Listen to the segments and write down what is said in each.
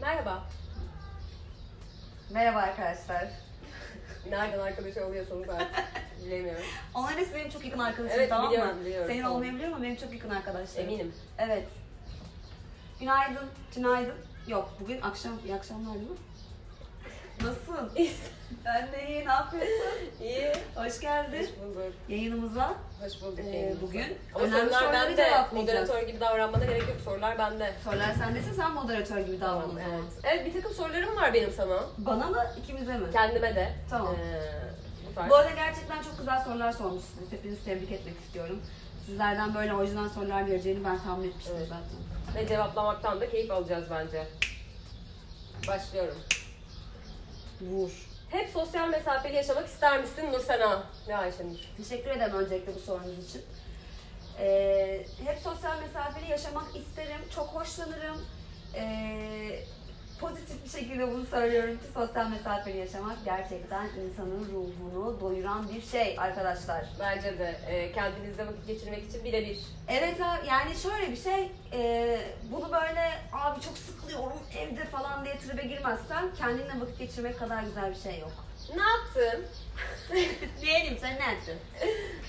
Merhaba. Merhaba arkadaşlar. Nereden arkadaş oluyorsanız artık bilemiyorum. Onların hepsi benim çok yakın arkadaşım Evet, tamam biliyorum, mı? biliyorum, Senin tamam. olmayabilir ama benim çok yakın arkadaşlarım. Eminim. Evet. Günaydın, günaydın. Yok bugün akşam, iyi akşamlar değil mi? Nasılsın? ben de iyi, ne yapıyorsun? İyi. Hoş geldin Hoş bulduk. yayınımıza. Hoş bulduk. Ee, yayınımıza. bugün Ama önemli sorular soruları bende. Moderatör gibi davranmana gerek yok. Sorular bende. Sorular sendesin, sen moderatör gibi davran zaman. evet. Evet bir takım sorularım var benim sana. Bana mı, ikimize mi? Kendime de. Tamam. Ee, bu tarz. Bu arada gerçekten çok güzel sorular sormuşsunuz. Hepinizi tebrik etmek istiyorum. Sizlerden böyle orijinal sorular geleceğini ben tahmin etmiştim Evet. zaten. Ve cevaplamaktan da keyif alacağız bence. Başlıyorum. Vur. Hep sosyal mesafeli yaşamak ister misin Nursena? Ne Ayşenur? Teşekkür ederim öncelikle bu sorunuz için. Ee, hep sosyal mesafeli yaşamak isterim, çok hoşlanırım. Ee, pozitif bir şekilde bunu söylüyorum ki sosyal mesafeli yaşamak gerçekten insanın ruhunu doyuran bir şey arkadaşlar. Bence de e, kendinizle vakit geçirmek için birebir. Evet abi yani şöyle bir şey, e, bunu böyle abi çok sıkılıyorum evde falan diye tribe girmezsen kendinle vakit geçirmek kadar güzel bir şey yok. Ne yaptın? Diyelim sen ne yaptın?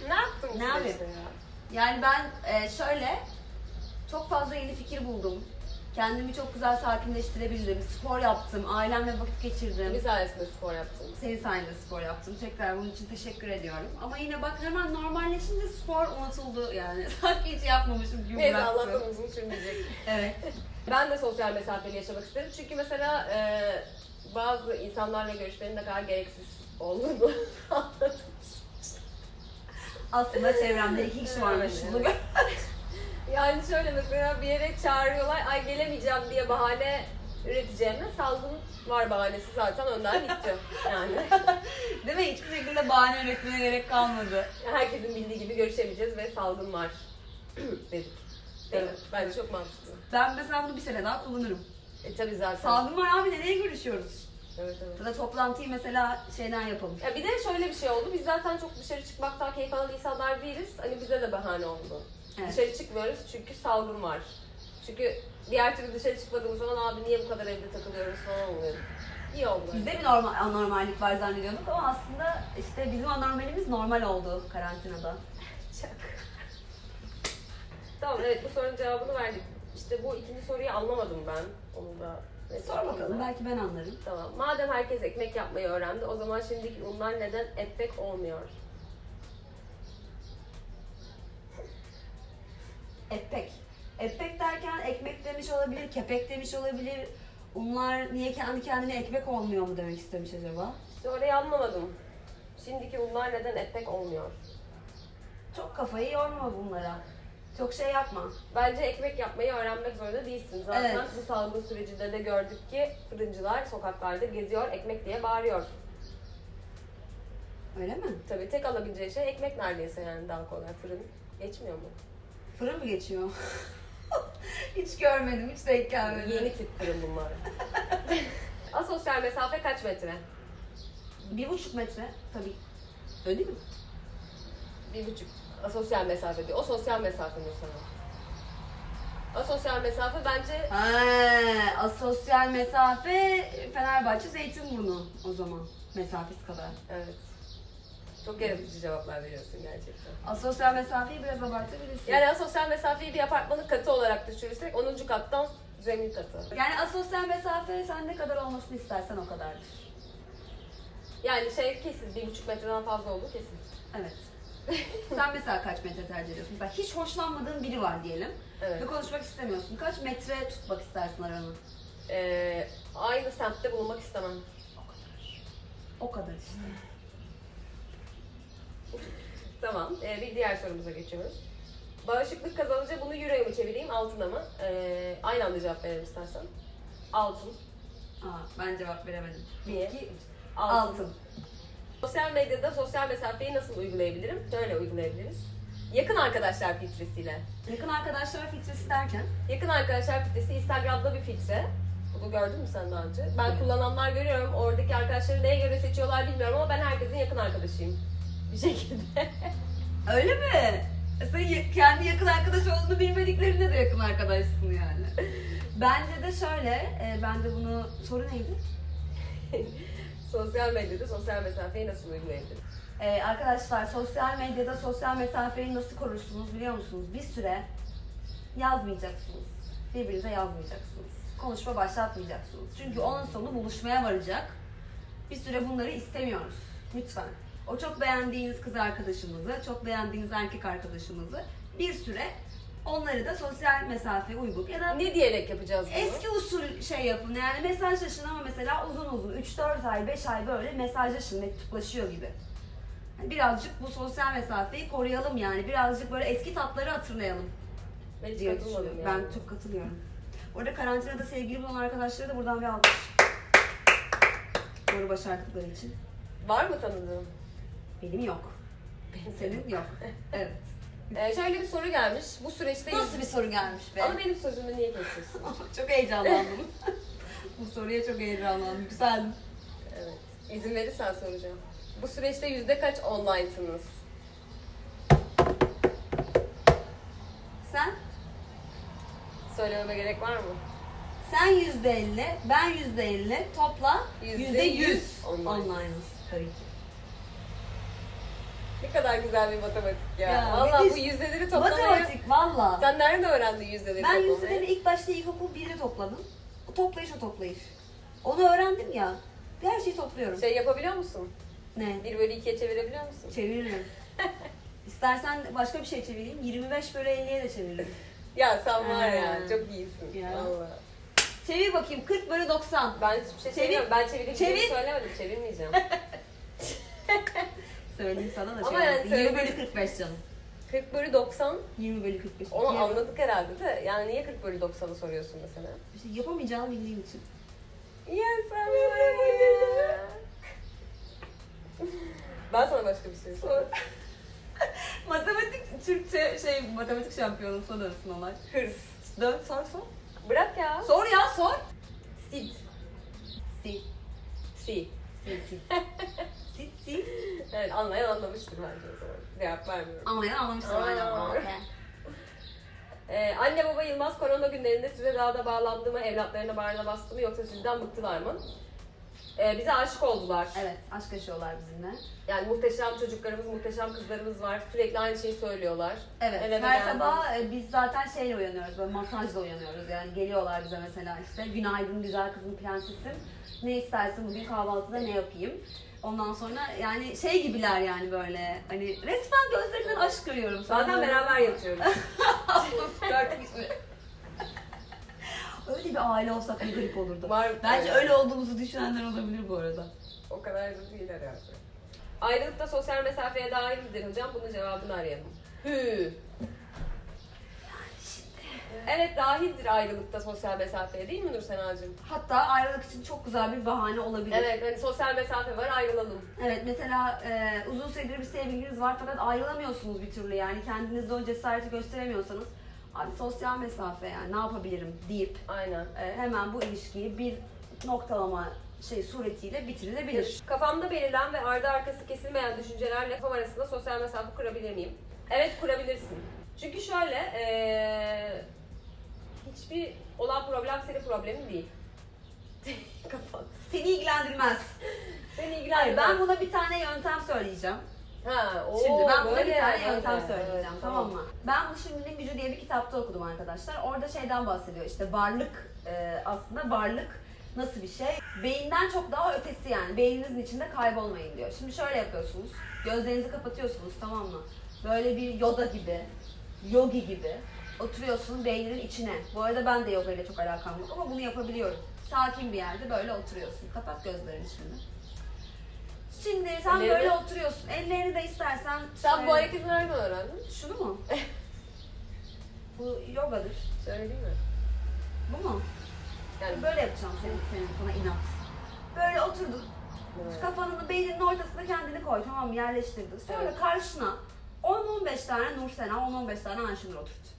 Ne yaptın? bu Ne yapayım? süreçte ya? Yani ben e, şöyle çok fazla yeni fikir buldum. Kendimi çok güzel sakinleştirebildim. Spor yaptım, ailemle vakit geçirdim. Bir sayesinde spor yaptın. Senin sayende spor yaptım. Tekrar bunun için teşekkür ediyorum. Ama yine bak hemen normalleşince spor unutuldu yani. Sanki hiç yapmamışım gibi Neyse bıraktım. Allah'tan uzun sürmeyecek. Evet. Ben de sosyal mesafeli yaşamak isterim. Çünkü mesela e, bazı insanlarla görüşmenin ne kadar gereksiz olduğunu anladım. Aslında çevremde iki kişi varmış. Bunu evet. Yani şöyle mesela bir yere çağırıyorlar, ay gelemeyeceğim diye bahane üreteceğime salgın var bahanesi zaten önden gitti. Yani Değil mi? Hiçbir şekilde bahane üretmene gerek kalmadı. herkesin bildiği gibi görüşemeyeceğiz ve salgın var dedik. Mi? Bence çok mantıklı. Ben mesela bunu bir sene daha kullanırım. E tabi zaten. Salgın var abi nereye görüşüyoruz? Evet evet. Ya da toplantıyı mesela şeyden yapalım. Ya bir de şöyle bir şey oldu. Biz zaten çok dışarı çıkmaktan keyif alan insanlar değiliz. Hani bize de bahane oldu. Evet. Dışarı çıkmıyoruz çünkü salgın var. Çünkü diğer türlü dışarı çıkmadığımız zaman abi niye bu kadar evde takılıyoruz falan oluyor. İyi oldu. Bizde bir normal, anormallik var zannediyorduk ama aslında işte bizim anormalimiz normal oldu karantinada. Çak. Tamam evet bu sorunun cevabını verdik. İşte bu ikinci soruyu anlamadım ben. Onu da ne Sor bakalım belki ben anlarım. Tamam. Madem herkes ekmek yapmayı öğrendi, o zaman şimdiki unlar neden ekmek olmuyor? Epek. Epek derken ekmek demiş olabilir, kepek demiş olabilir. Unlar niye kendi kendine ekmek olmuyor mu demek istemiş acaba? İşte orayı anlamadım. Şimdiki unlar neden ekmek olmuyor? Çok kafayı yorma bunlara. Çok şey yapma. Bence ekmek yapmayı öğrenmek zorunda değilsin. Zaten Evet. bu salgın sürecinde de gördük ki fırıncılar sokaklarda geziyor, ekmek diye bağırıyor. Öyle mi? Tabii tek alabileceği şey ekmek neredeyse yani daha kolay. Fırın geçmiyor mu? Fırın mı geçiyor? hiç görmedim, hiç denk gelmedi. Yeni tip fırın bunlar. Asosyal mesafe kaç metre? Bir buçuk metre tabii. Öyle değil mi? Bir buçuk. Asosyal mesafe diyor. O sosyal mesafe mi sana? Asosyal mesafe bence Ha, asosyal mesafe Fenerbahçe Zeytinburnu o zaman mesafesi kadar. evet. Çok yaratıcı cevaplar veriyorsun gerçekten. Asosyal mesafeyi biraz abartabilirsin. Yani asosyal mesafeyi bir apartmanın katı olarak düşürürsek 10. kattan zemin katı. Yani asosyal mesafe sen ne kadar olmasını istersen o kadardır. Yani şey kesin bir buçuk metreden fazla oldu kesin. Evet. sen mesela kaç metre tercih ediyorsun? Mesela hiç hoşlanmadığın biri var diyelim. Evet. Ve konuşmak istemiyorsun. Kaç metre tutmak istersin aranı? Ee, aynı semtte bulunmak istemem. O kadar. O kadar işte. Tamam. Ee, bir diğer sorumuza geçiyoruz. Bağışıklık kazanınca bunu euroya mı çevireyim altına mı? Ee, aynı anda cevap verelim istersen. Altın. Aa, ben cevap veremedim. Niye? Üç. Altın. Sosyal medyada sosyal mesafeyi nasıl uygulayabilirim? Şöyle uygulayabiliriz. Yakın arkadaşlar filtresiyle. Yakın arkadaşlar filtresi derken Yakın arkadaşlar filtresi Instagram'da bir filtre. Bunu gördün mü sen daha önce? Ben Evet. kullananlar görüyorum. Oradaki arkadaşları neye göre seçiyorlar bilmiyorum ama ben herkesin yakın arkadaşıyım. Bir şekilde. Öyle mi? Sen kendi yakın arkadaş olduğunu bilmediklerinde de yakın arkadaşsın yani. Bence de şöyle, e, ben de bunu, soru neydi? Sosyal medyada sosyal mesafeyi nasıl uygulayabiliriz? Ee, arkadaşlar sosyal medyada sosyal mesafeyi nasıl korursunuz biliyor musunuz? Bir süre yazmayacaksınız. Birbirinize yazmayacaksınız. Konuşma başlatmayacaksınız. Çünkü onun sonu buluşmaya varacak. Bir süre bunları istemiyoruz. Lütfen. O çok beğendiğiniz kız arkadaşımızı, çok beğendiğiniz erkek arkadaşımızı bir süre onları da sosyal mesafe uygulayıp ya da Ne diyerek yapacağız bunu? Eski usul şey yapın yani mesajlaşın ama mesela uzun uzun 3-4 ay 5 ay böyle mesajlaşın mektuplaşıyor gibi. Hani birazcık bu sosyal mesafeyi koruyalım yani birazcık böyle eski tatları hatırlayalım Ben hiç diye katılmadım düşünüyorum. yani. Ben çok katılıyorum. Orada karantinada sevgili bulan arkadaşlara da buradan bir alkış. Doğru başardıkları için. Var mı tanıdığım? Benim yok. Benim Senin yok. Evet. Ee, şöyle bir soru gelmiş. Bu süreçte... Nasıl bir soru gelmiş be? Ama benim sözümü niye kesiyorsun? çok heyecanlandım. bu soruya çok heyecanlandım. Güzeldim. evet. İzin verirsen soracağım. Bu süreçte yüzde kaç online'sınız? Sen? Söylememe gerek var mı? Sen yüzde elli, ben yüzde elli, topla Yüzde yüz yüz online. online'ız tabii ki. Ne kadar güzel bir matematik ya. Ya, Vallahi müthiş. bu yüzdeleri toplamayı... Matematik valla. Sen nerede öğrendin yüzdeleri Ben toplamayı? yüzdeleri ilk başta ilkokul 1'de topladım. O toplayış o toplayış. Onu öğrendim ya. Her şeyi topluyorum. Şey yapabiliyor musun? Ne? 1 bölü 2'ye çevirebiliyor musun? Çeviririm. İstersen başka bir şey çevireyim. 25 bölü 50'ye de çeviririm. Ya sen var ya Ha. çok iyisin. Ya. Vallahi. Çevir bakayım 40 bölü 90. Ben hiçbir şey Çevir. çeviriyorum. Ben çevireceğimi Çevir. söylemedim. Çevirmeyeceğim. Söyleyeyim sana da Ama yani çevirsin. 20 söyle- bölü 45 canım. 40 bölü 90 20 bölü 45. onu Yirmi- anladık herhalde de. Yani niye 40 bölü 90'ı soruyorsun mesela? İşte yapamayacağını bildiğim için. Sen var ya. Ben sana başka bir şey sorayım. matematik Türkçe şey matematik şampiyonu sanırsın olay. Hırs. Dön sor sor. Bırak ya. Sor ya sor. Sid. Si. Si. Si si. si si. Evet anlayan anlamıştır bence o zaman. Cevap vermiyorum. Anlayan anlamışsın. Aynen. Aynen. Okey. Ee, anne baba Yılmaz korona günlerinde size daha da bağlandı mı, evlatlarına bağrına bastı mı yoksa sizden bıktılar mı? Ee, bize aşık oldular. Evet aşk yaşıyorlar bizimle. Yani muhteşem çocuklarımız, muhteşem kızlarımız var. Sürekli aynı şeyi söylüyorlar. Evet Eve her geldim. sabah e, biz zaten şeyle uyanıyoruz böyle masajla uyanıyoruz yani geliyorlar bize mesela işte günaydın güzel kızım prensesim ne istersin bugün kahvaltıda ne yapayım ondan sonra yani şey gibiler yani böyle hani resmen gözlerinden aşk görüyorum. Bazen beraber yatıyoruz. Öyle bir aile olsak ne garip olurdu. Var, Bence öyle olduğumuzu düşünenler olabilir bu arada. O kadar da değil herhalde. Ayrılıkta sosyal mesafeye dahil midir hocam? Bunun cevabını arayalım. Hü. Evet dahildir ayrılıkta sosyal mesafeye değil mi Nursena'cığım? Hatta ayrılık için çok güzel bir bahane olabilir. Evet hani sosyal mesafe var ayrılalım. Evet mesela e, uzun süredir bir sevgiliniz var fakat ayrılamıyorsunuz bir türlü yani kendinizde o cesareti gösteremiyorsanız abi sosyal mesafe yani ne yapabilirim deyip Aynen. e, hemen bu ilişkiyi bir noktalama şey suretiyle bitirilebilir. Kafamda belirlen ve ardı arkası kesilmeyen düşüncelerle kafam arasında sosyal mesafe kurabilir miyim? Evet kurabilirsin. Çünkü şöyle eee, hiçbir olan problem senin problemin değil. Kafan. Seni ilgilendirmez. Seni Hayır ilgilendirmez. ben buna bir tane yöntem söyleyeceğim. Ha, oo, Şimdi ben buna böyle bir tane yöntem söyleyeceğim Evet, tamam mı? Ben bu Şimdinin Gücü diye bir kitapta okudum arkadaşlar. Orada şeyden bahsediyor işte varlık e, aslında varlık nasıl bir şey? Beyinden çok daha ötesi yani. Beyninizin içinde kaybolmayın diyor. Şimdi şöyle yapıyorsunuz. Gözlerinizi kapatıyorsunuz tamam mı? Böyle bir yoda gibi, yogi gibi oturuyorsun beyninin içine. Bu arada ben de yoga ile çok alakam yok ama bunu yapabiliyorum. Sakin bir yerde böyle oturuyorsun. Kapat gözlerini şimdi. Şimdi sen Ellerini- böyle oturuyorsun. Ellerini de istersen Sen bu şöyle- hareketi nereden öğrendin? şunu mu? Bu yogadır. Değil mi? Bu mu? Yani Böyle yapacağım senin, senin sana inat. Böyle oturdun. Evet. Kafanın beyninin ortasına kendini koy tamam mı? Yerleştirdin. Sonra Evet. karşına 10-15 tane Nur Sena, 10-15 tane Ayşenur oturt.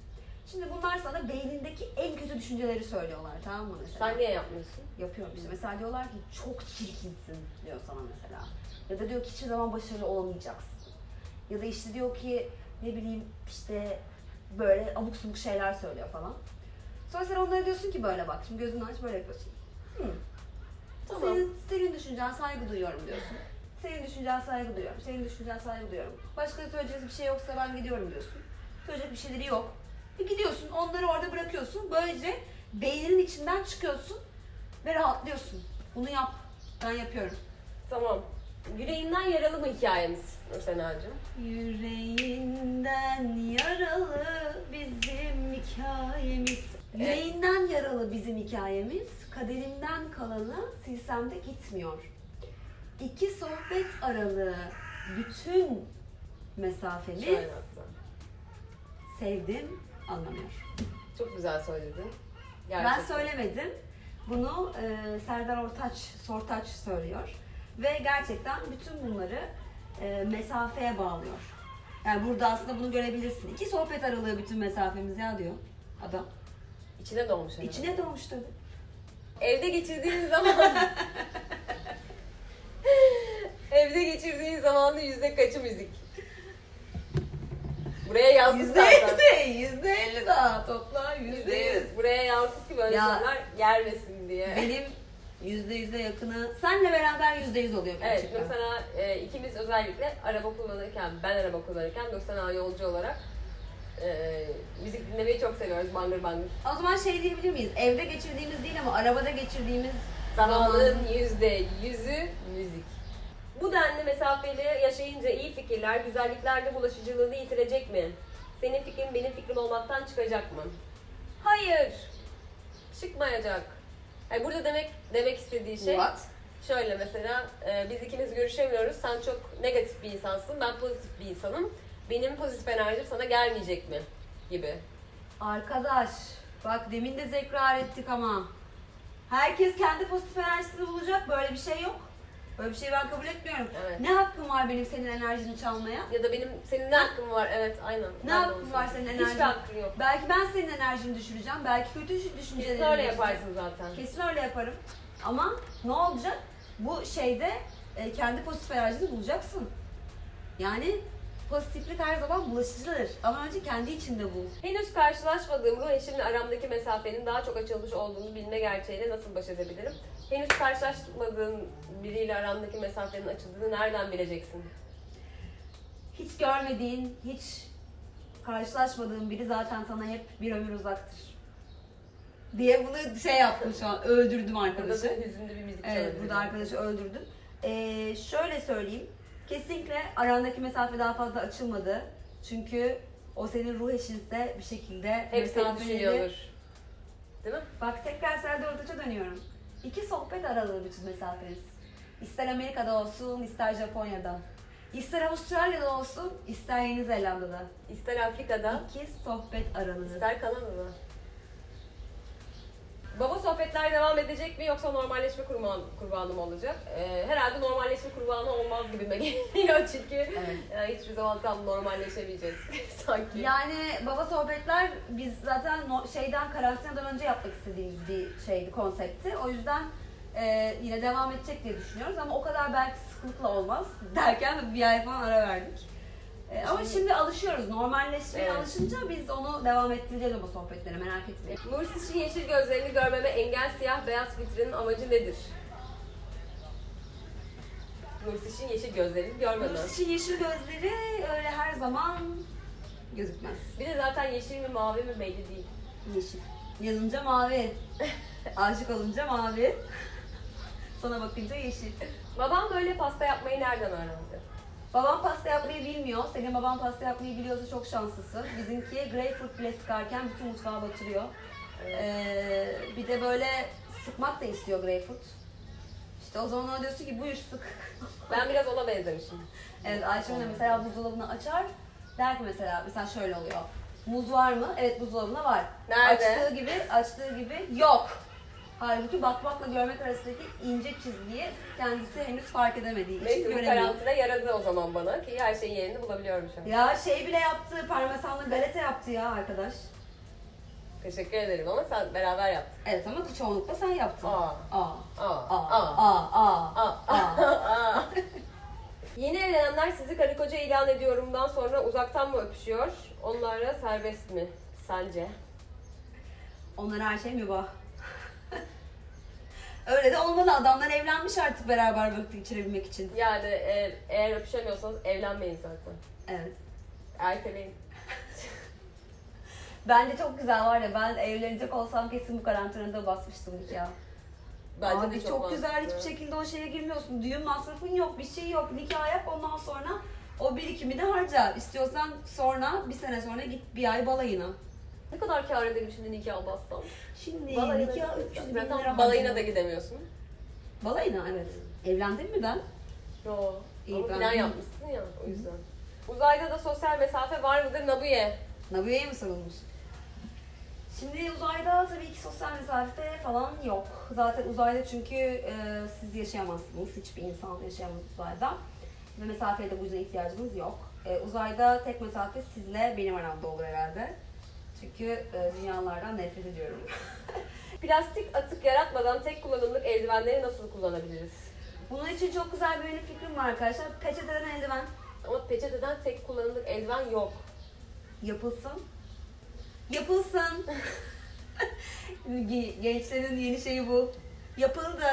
Şimdi bunlar sana beynindeki en kötü düşünceleri söylüyorlar tamam mı mesela? Sen niye yapmıyorsun? Yapıyorum işte. Mesela diyorlar ki çok çirkinsin diyor sana mesela. Ya da diyor ki hiçbir zaman başarılı olamayacaksın. Ya da işte diyor ki ne bileyim işte böyle abuk subuk şeyler söylüyor falan. Sonra sen onlara diyorsun ki böyle bak. Şimdi gözünü aç böyle yapıyorsun. Hı. Tamam. Senin, senin düşüncen saygı duyuyorum diyorsun. Senin düşüncen saygı duyuyorum. Senin düşüncen saygı duyuyorum. Başka söyleyeceğiniz bir şey yoksa ben gidiyorum diyorsun. Söyleyecek bir şeyleri yok. Bir gidiyorsun onları orada bırakıyorsun. Böylece beyninin içinden çıkıyorsun ve rahatlıyorsun. Bunu yap. Ben yapıyorum. Tamam. Yüreğinden yaralı mı hikayemiz Nursena'cığım? Yüreğinden yaralı bizim hikayemiz. Yüreğinden yaralı bizim hikayemiz. Kaderimden kalanı silsem de gitmiyor. İki sohbet aralığı bütün mesafemiz sevdim anlamıyor. Çok güzel söyledin. Ben Gerçekten. söylemedim. Bunu e, Serdar Ortaç, Sortaç söylüyor. Ve gerçekten bütün bunları e, mesafeye bağlıyor. Yani burada aslında bunu görebilirsin. İki sohbet aralığı bütün mesafemiz ya diyor adam. İçine doğmuş herhalde. İçine doğmuş tabii. Evde geçirdiğin zaman... Evde geçirdiğin zamanın yüzde kaçı müzik? Buraya yazdık Yüzde zaten. elli, yüzde elli daha topla yüzde yüz. Buraya yazdık ki böyle Ya. şeyler gelmesin diye. Benim yüzde yüze yakını, senle beraber yüzde yüz oluyor Evet, gerçekten. mesela e, ikimiz özellikle araba kullanırken, ben araba kullanırken Nursena yolcu olarak e, müzik dinlemeyi çok seviyoruz bangır bangır. O zaman şey diyebilir miyiz? Evde geçirdiğimiz değil ama arabada geçirdiğimiz Zamanın yüzde yüzü müzik. Bu denli mesafeli yaşayınca iyi fikirler, güzelliklerde bulaşıcılığını yitirecek mi? Senin fikrin benim fikrim olmaktan çıkacak mı? Hayır. Çıkmayacak. Yani burada demek demek istediği şey What? şöyle mesela e, biz ikimiz görüşemiyoruz. Sen çok negatif bir insansın. Ben pozitif bir insanım. Benim pozitif enerjim sana gelmeyecek mi? Gibi. Arkadaş, bak demin de tekrar ettik ama. Herkes kendi pozitif enerjisini bulacak. Böyle bir şey yok. Böyle bir şey ben kabul etmiyorum. Evet. Ne hakkım var benim senin enerjini çalmaya? Ya da benim senin ne hakkın var? Evet, aynen. Ne Ben de onu var söyleyeyim. senin Hiçbir hakkın yok. Belki ben senin enerjini düşüreceğim. Belki kötü düşüncelerini Kesin öyle yaparsın zaten. Kesin öyle yaparım. Ama ne olacak? Bu şeyde e, kendi pozitif enerjini bulacaksın. Yani pozitiflik her zaman bulaşıcıdır. Ama önce kendi içinde bul. Henüz karşılaşmadığım ruh eşimle aramdaki mesafenin daha çok açılmış olduğunu bilme gerçeğiyle nasıl baş edebilirim? Henüz karşılaşmadığın biriyle arandaki mesafenin açıldığını nereden bileceksin? Hiç görmediğin, hiç karşılaşmadığın biri zaten sana hep bir ömür uzaktır. Diye bunu şey yaptım şu an. Öldürdüm Burada arkadaşı. da hüzünlü bir müzik Evet, çalabilirim. burada arkadaşı öldürdüm. Ee, şöyle söyleyeyim. Kesinlikle arandaki mesafe daha fazla açılmadı. Çünkü o senin ruh eşinse bir şekilde Hep seni düşünüyordur. Değil mi? Bak tekrar Serdar Ortaç'a dönüyorum. İki sohbet aralığı bütün mesafeniz. İster Amerika'da olsun, ister Japonya'da. İster Avustralya'da olsun, ister Yeni Zelanda'da. İster Afrika'da, İki sohbet aralığı. ister Kanada'da. Baba sohbetler devam edecek mi yoksa normalleşme kurban, kurbanı mı olacak? Ee, herhalde normalleşme kurbanı olmaz gibi geliyor çünkü Evet. e, hiçbir zaman tam normalleşemeyeceğiz sanki. Yani baba sohbetler biz zaten şeyden karantinadan önce yapmak istediğimiz bir şeydi, konseptti. O yüzden e, yine devam edecek diye düşünüyoruz ama o kadar belki sıklıkla olmaz derken bir ay falan ara verdik. E, ama Şimdi- alışıyoruz. Normalleşmeye Evet. alışınca biz onu devam ettireceğiz bu sohbetleri merak etmeyin. Nursiş'in yeşil gözlerini görmeme engel siyah beyaz filtrenin amacı nedir? Nursiş'in yeşil gözlerini görmeme. Kişi yeşil gözleri öyle her zaman gözükmez. Bir de zaten yeşil mi mavi mi belli değil. Yeşil. Yanınca mavi. Aşık olunca mavi. Sana bakınca yeşil. Babam böyle pasta yapmayı nereden öğrendi? Babam pasta yapmayı bilmiyor. Senin baban pasta yapmayı biliyorsa çok şanslısın. Bizimki greyfurt bile sıkarken bütün mutfağı batırıyor. Ee, bir de böyle sıkmak da istiyor greyfurt. İşte o zaman ona diyorsun ki buyur sık. Ben biraz ona benzemişim. Evet Ayşe de mesela buzdolabını açar. Der ki mesela, mesela şöyle oluyor. Muz var mı? Evet buzdolabında var. Nerede? Açtığı gibi, açtığı gibi yok. Halbuki bakmakla görmek arasındaki ince çizgiyi kendisi henüz fark edemediği için Neyse bu göremiyor. karantina yaradı o zaman bana ki her şeyin yerini bulabiliyorum şu an. Ya şey bile yaptı, parmesanlı galeta yaptı ya arkadaş. Teşekkür ederim ama sen beraber yaptın. Evet ama çoğunlukla sen yaptın. Aa. Aa. Aa, Aa. aa, Aa. Aa. aa. Yeni evlenenler sizi karı koca ilan ediyorumdan sonra uzaktan mı öpüşüyor? Onlara serbest mi sence? Onlara her şey mübah. Öyle de olmalı. Adamlar evlenmiş artık beraber vakit geçirebilmek için. Yani e, eğer öpüşemiyorsanız evlenmeyin zaten. Evet. Erteleyin. Bence çok güzel var ya ben evlenecek olsam kesin bu karantinada basmıştım ya. Bence Abi de çok, çok, güzel mantıklı. hiçbir şekilde o şeye girmiyorsun. Düğün masrafın yok, bir şey yok. Nikah yap ondan sonra o birikimini harca. İstiyorsan sonra bir sene sonra git bir ay balayına. Ne kadar kâr ederim şimdi nikah bassam? Şimdi Balayına, nikah 300 bin Zaten lira balayına harcama. da gidemiyorsun. Balayına evet. Evlendin mi ben? Yo. İyi, Ama ben- plan yapmışsın ya o yüzden. Uzayda da sosyal mesafe var mıdır Nabuye? Nabiye'ye mi sorulmuş? Şimdi uzayda tabii ki sosyal mesafe falan yok. Zaten uzayda çünkü e, siz yaşayamazsınız. Hiçbir insan yaşayamaz uzayda. Ve mesafeye de bu yüzden ihtiyacınız yok. E, uzayda tek mesafe sizle benim aramda olur herhalde. Çünkü e, dünyalardan nefret ediyorum. Plastik atık yaratmadan tek kullanımlık eldivenleri nasıl kullanabiliriz? Bunun için çok güzel bir benim fikrim var arkadaşlar. Peçeteden eldiven Ama peçeteden tek kullanımlık eldiven yok. yapılsın. Yapılsın. Ge- Gençlerin yeni şeyi bu. Yapıldı.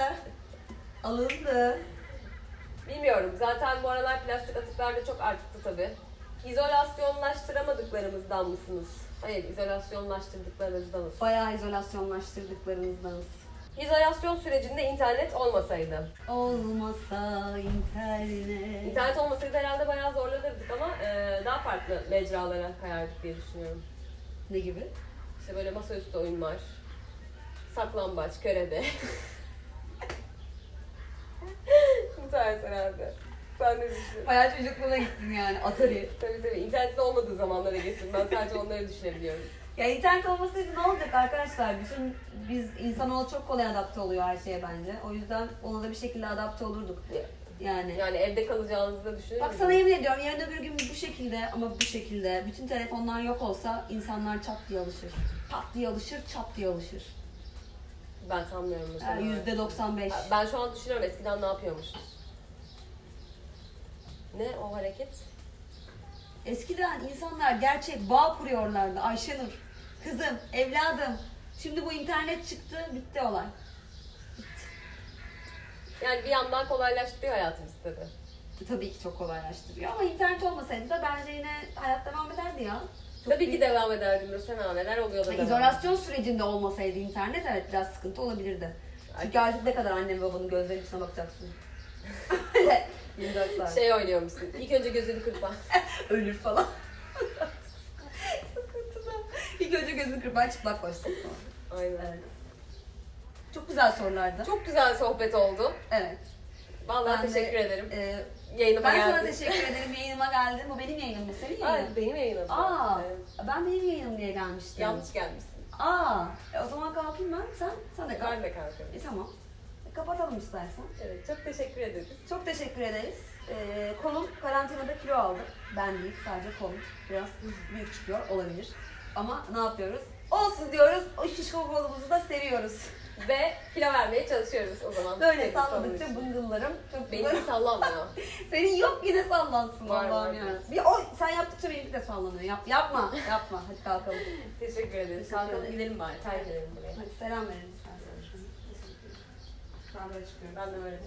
Alındı. Bilmiyorum. Zaten bu aralar plastik atıklar da çok arttı tabii. İzolasyonlaştıramadıklarımızdan mısınız? Hayır, izolasyonlaştırdıklarınızdanız. Bayağı izolasyonlaştırdıklarınızdanız. İzolasyon sürecinde internet olmasaydı. Olmasa internet. İnternet olmasaydı herhalde bayağı zorlanırdık ama e, daha farklı mecralara kayardık diye düşünüyorum. Ne gibi? İşte böyle masaüstü oyunlar, saklambaç, körebe. Bu tarz herhalde. Sen ne düşünüyorsun? Bayağı çocukluğuna gittin yani. Atari. Tabii tabii. İnternetin olmadığı zamanlara gittim. Ben sadece onları düşünebiliyorum. Ya internet olmasaydı ne olacak arkadaşlar? Bütün biz insanoğlu çok kolay adapte oluyor her şeye bence. O yüzden ona da bir şekilde adapte olurduk. Yani. Yani evde kalacağınızı da düşünür Bak sana yemin ediyorum yarın öbür gün bu şekilde ama bu şekilde bütün telefonlar yok olsa insanlar çat diye alışır. Pat diye alışır, çat diye alışır. Ben sanmıyorum bu Yani sefer. Yüzde 95. Ben şu an düşünüyorum eskiden ne yapıyormuşuz. Ne o hareket? Eskiden insanlar gerçek bağ kuruyorlardı Ayşenur. Kızım, evladım. Şimdi bu internet çıktı, bitti olay. Yani bir yandan kolaylaştırıyor hayatımızı tabii. Tabii ki çok kolaylaştırıyor ama internet olmasaydı da bence yine hayat devam ederdi ya. Çok Tabii ki devam ederdim Nursena. Neler oluyor da devam. İzolasyon sürecinde olmasaydı internet evet biraz sıkıntı olabilirdi. Çünkü artık ne kadar annem babanın gözlerinin içine bakacaksın. Öyle 24 saat. Şey oynuyormuşsun. İlk önce gözünü kırpa. Ölür falan. İlk önce gözünü kırpar çıplak koşsun. Aynen. Evet. Çok güzel sorulardı. Çok güzel sohbet oldu. Evet. Vallahi Ben de, teşekkür ederim. e, Yayınıma ben sana geldin. teşekkür ederim yayınıma geldin. Bu benim yayınım mı? Senin Ay, yayının. benim yayınım. Aa, Evet. ben benim yayınım diye gelmiştim. Yanlış gelmişsin. Aa, e, o zaman kalkayım ben. Sen, sen de kalk. Ben de kalkıyorum. E tamam. Kapatalım istersen. Evet, çok teşekkür ederiz. Çok teşekkür ederiz. Ee, kolum karantinada kilo aldı. Ben değil, sadece kolum. Biraz büyük çıkıyor, olabilir. Ama ne yapıyoruz? Olsun diyoruz. O şişko kolumuzu da seviyoruz. Ve kilo vermeye çalışıyoruz o zaman. Böyle salladıkça bıngıllarım çok Benimki sallanmıyor. Senin yok yine sallansın Var, Allah'ım var. ya. Bir o sen yaptıkça benimki de sallanıyor. Yap, yapma, yapma. Hadi kalkalım. teşekkür ederiz. Kalkalım gidelim bari. Terk edelim burayı. Hadi selam verin böyle çıkıyorum. Ben de böyle.